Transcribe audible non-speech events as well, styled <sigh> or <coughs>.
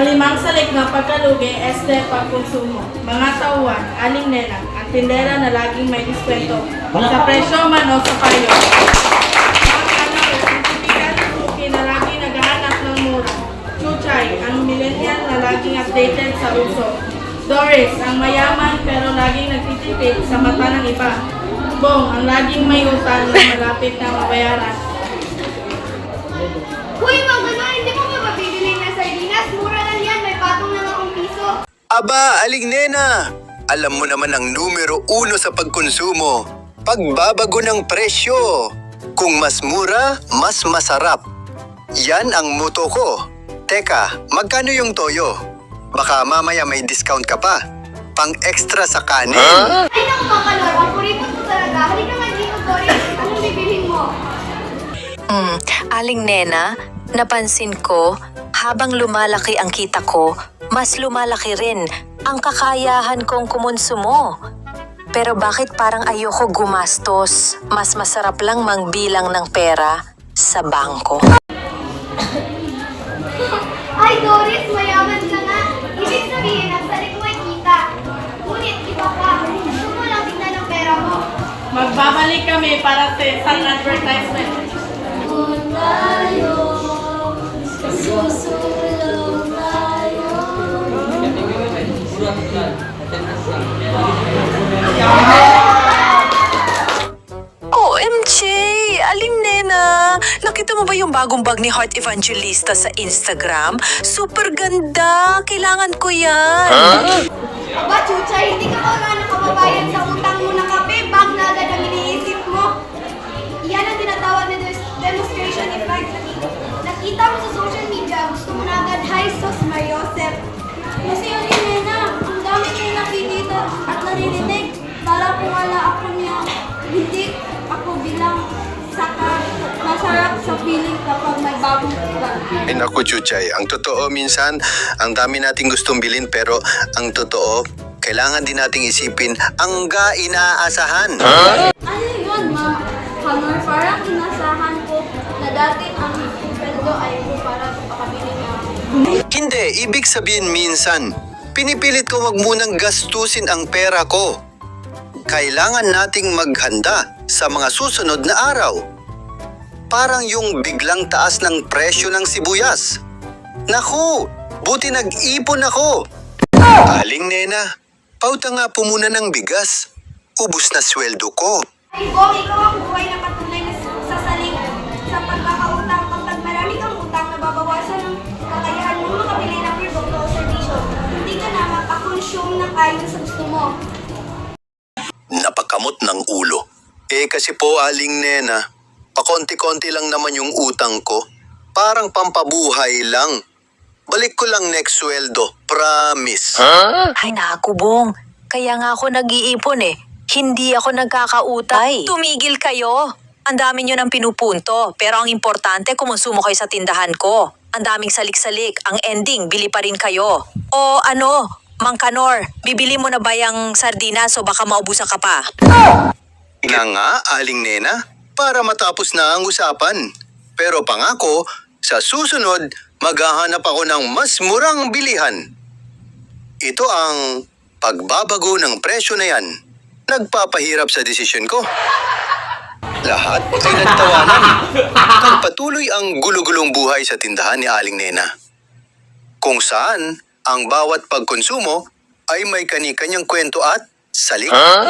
Ang limang salik na pagkalugi, este pagkonsumo. Mga tauhan, aling nenang, at tindera na laging may diskwento. Sa presyo man o sa payo. Ang ang ang millennial na laging updated sa uso. Doris, ang mayaman pero laging nagtitipid sa mata ng iba. Bong, ang laging may utang na malapit na mabayaran. Uy, mga Aba, aling nena! Alam mo naman ang numero uno sa pagkonsumo. Pagbabago ng presyo. Kung mas mura, mas masarap. Yan ang moto ko. Teka, magkano yung toyo? Baka mamaya may discount ka pa. Pang extra sa kanin. Ay naku, mga kalor, ang kuripot mo talaga. Halika nga dito, Doris. Anong bibilhin mo? Hmm, aling nena, napansin ko, habang lumalaki ang kita ko, mas lumalaki rin ang kakayahan kong kumonsumo. Pero bakit parang ayoko gumastos? Mas masarap lang mangbilang ng pera sa bangko. <coughs> Ay, Doris, mayaman ka nga. Ibig sabihin, ang salik mo ay kita. Ngunit, iba pa. Gusto mo lang tignan ang pera mo. Magbabalik kami para sa isang advertisement. OMG! Aling nena! Nakita mo ba yung bagong bag ni Heart Evangelista sa Instagram? Super ganda! Kailangan ko yan! Aba, Chuchay, hindi ka nga nakababayan sa masarap sa feeling kapag may bagong bag. Ay naku, Chuchay. Ang totoo minsan, ang dami nating gustong bilhin pero ang totoo, kailangan din nating isipin ang ga inaasahan. Ano yun, ma? Hammer, parang inasahan ko na dati ang sweldo ay ko para makabili niya. Hindi, ibig sabihin minsan, pinipilit ko wag munang gastusin ang pera ko. Kailangan nating maghanda sa mga susunod na araw. Parang yung biglang taas ng presyo ng sibuyas. Naku, buti nag-ipon ako. Aling nena, pauta nga po muna ng bigas. Ubus na sweldo ko. Ay, Bong, ikaw ang buhay na patunay na sasaling sa pagkakautang. Kapag marami kang utang, nababawasan ang kakayahan mo makabili ng produkto o serbisyo. Hindi ka na mapakonsume ng ayon sa gusto mo. Napakamot ng ulo. Eh kasi po aling nena, pakonti-konti lang naman yung utang ko. Parang pampabuhay lang. Balik ko lang next sweldo, promise. Ay naku, Bong. Kaya nga ako nag-iipon eh. Hindi ako nagkakautay. Tumigil kayo. Ang dami nyo ng pinupunto. Pero ang importante, kumonsumo kayo sa tindahan ko. Ang daming salik-salik. Ang ending, bili pa rin kayo. O ano, Mang Kanor, bibili mo na ba yung sardinas o baka maubusan ka pa? Nga nga, aling nena, para matapos na ang usapan. Pero pangako, sa susunod, maghahanap ako ng mas murang bilihan. Ito ang pagbabago ng presyo na yan. Nagpapahirap sa desisyon ko. Lahat ay nagtawanan. Nagpatuloy ang gulo-gulong buhay sa tindahan ni Aling Nena. Kung saan, ang bawat pagkonsumo ay may kani-kanyang kwento at salik.